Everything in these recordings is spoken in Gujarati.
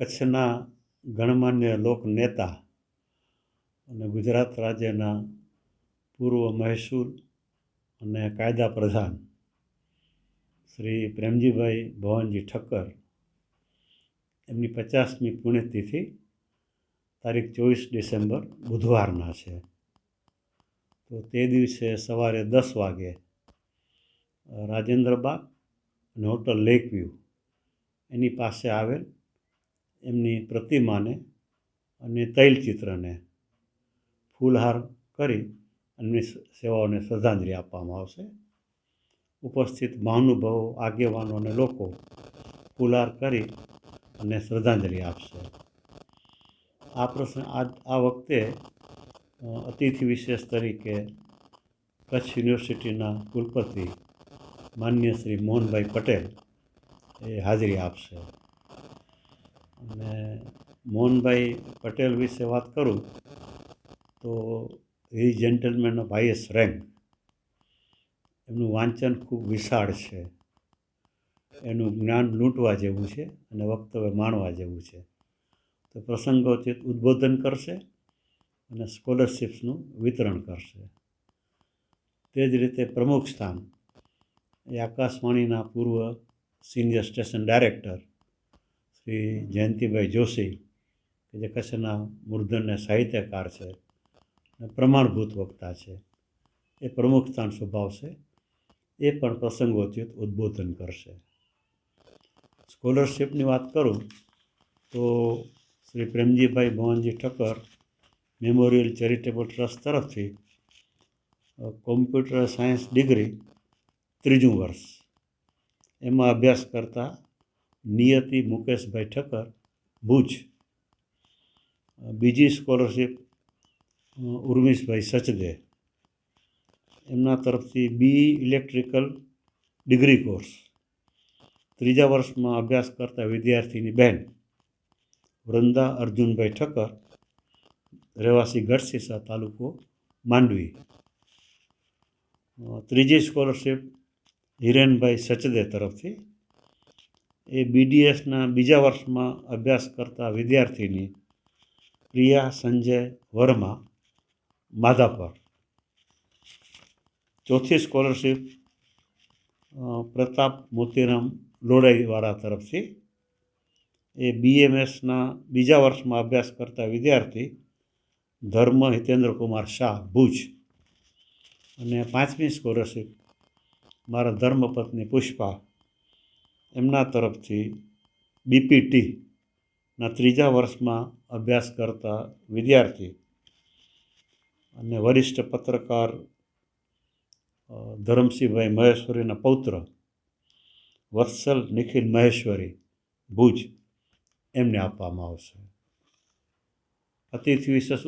કચ્છના ગણમાન્ય લોક નેતા અને ગુજરાત રાજ્યના પૂર્વ મહેસૂલ અને કાયદા પ્રધાન શ્રી પ્રેમજીભાઈ ભવનજી ઠક્કર. એમની પચાસમી પુણ્યતિથિ તારીખ ચોવીસ ડિસેમ્બર બુધવારના છે. તો તે દિવસે સવારે દસ વાગે રાજેન્દ્ર બાગ અને હોટલ લેક વ્યૂ એની પાસે આવેલ એમની પ્રતિમાને અને તૈલચિત્રને ફૂલહાર કરી એમની સેવાઓને શ્રદ્ધાંજલિ આપવામાં આવશે. ઉપસ્થિત મહાનુભાવો, આગેવાનો અને લોકો ફૂલહાર કરી અને શ્રદ્ધાંજલિ આપશે. આ પ્રસંગ, આ આ વખતે અતિથિ વિશેષ તરીકે કચ્છ યુનિવર્સિટીના કુલપતિ માન્ય શ્રી મોહનભાઈ પટેલ એ હાજરી આપશે. અને મોહનભાઈ પટેલ વિશે વાત કરું, તો એ જેન્ટલમેન ઓફ હાઈએસ્ટ રેન્ક એમનું વાંચન ખૂબ વિશાળ છે. એનું જ્ઞાન લૂંટવા જેવું છે અને વક્તવ્ય માણવા જેવું છે. તો પ્રસંગોચિત ઉદ્બોધન કરશે અને સ્કોલરશિપ્સનું વિતરણ કરશે. તે જ રીતે પ્રમુખ સ્થાન. એ આકાશવાણીના પૂર્વ senior station director Shri Jayantibhai Joshi, કે જે કચ્છના મૂર્ધન્ય સાહિત્યકાર છે અને પ્રમાણભૂત વક્તા છે, એ પ્રમુખ સ્થાન સ્વભાવશે એ પણ પ્રસંગોચિત ઉદ્બોધન કરશે. સ્કોલરશિપની વાત કરું, તો Shri Premjibhai Bhavanji Thakkar memorial charitable trust તરફથી કોમ્પ્યુટર સાયન્સ ડિગ્રી ત્રીજું વર્ષ. એમાં અભ્યાસ કરતા નિયતિ મુકેશભાઈ ઠક્કર, ભુજ. બીજી સ્કોલરશીપ ઉર્મિશભાઈ સચદે. એમના તરફથી બી ઇલેક્ટ્રિકલ ડિગ્રી કોર્સ. ત્રીજા વર્ષમાં અભ્યાસ કરતા વિદ્યાર્થીની બહેન વૃંદા અર્જુનભાઈ ઠક્કર, રહેવાસી ગઢસીસા તાલુકો માંડવી. ત્રીજી સ્કોલરશીપ હિરેનભાઈ સચદે તરફથી એ બીડીએસના બીજા વર્ષમાં અભ્યાસ કરતા વિદ્યાર્થીની પ્રિયા સંજય વર્મા, માધાપર. ચોથી સ્કોલરશીપ પ્રતાપ મોતીરામ લોડાઈવાળા તરફથી. એ બીએમએસના બીજા વર્ષમાં અભ્યાસ કરતા વિદ્યાર્થી ધર્મ હિતેન્દ્રકુમાર શાહ ભુજ. અને પાંચમી સ્કોલરશિપ, મારા ધર્મપત્ની પુષ્પા એમના તરફથી બીપીટીના ત્રીજા વર્ષમાં અભ્યાસ કરતા વિદ્યાર્થી અને વરિષ્ઠ પત્રકાર ધરમસિંહભાઈ મહેશ્વરીના પૌત્ર વત્સલ નિખિલ મહેશ્વરી ભુજ એમને આપવામાં આવશે. અતિથિ વિશેષ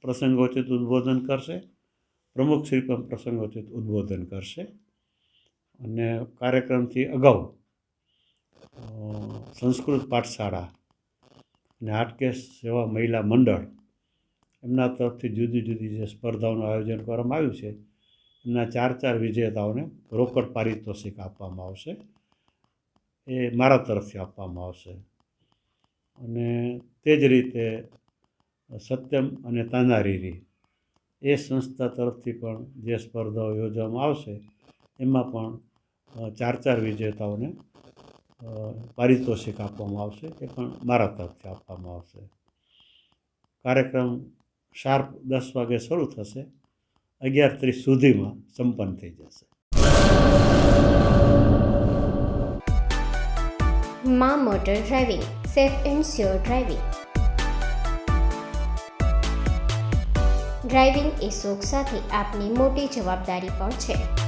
પ્રસંગોચિત ઉદ્બોધન કરશે. પ્રમુખ શ્રી પણ પ્રસંગોચિત ઉદ્બોધન કરશે. અને કાર્યક્રમથી અગાઉ સંસ્કૃત પાઠશાળા અને હાટકેશ સેવા મહિલા મંડળ, એમના તરફથી જુદી જુદી જે સ્પર્ધાઓનું આયોજન કરવામાં આવ્યું છે, એમના ચાર ચાર વિજેતાઓને રોકડ પારિતોષિક આપવામાં આવશે. એ મારા તરફથી આપવામાં આવશે. અને તે જ રીતે સત્યમ અને તાનારીરી એ સંસ્થા તરફથી પણ જે સ્પર્ધાઓ યોજવામાં આવશે, એમાં પણ ચાર ચાર વિજેતાઓને પારિતોષિક આપવામાં આવશે એ પણ મારા તરફથી આપવામાં આવશે. કાર્યક્રમ શાર્પ દસ વાગે શરૂ થશે. અગિયાર ત્રીસ સુધીમાં સંપન્ન થઈ જશે. મા motor driving, safe and sure driving. Driving એ શોખ સાથે આપની મોટી જવાબદારી પણ છે.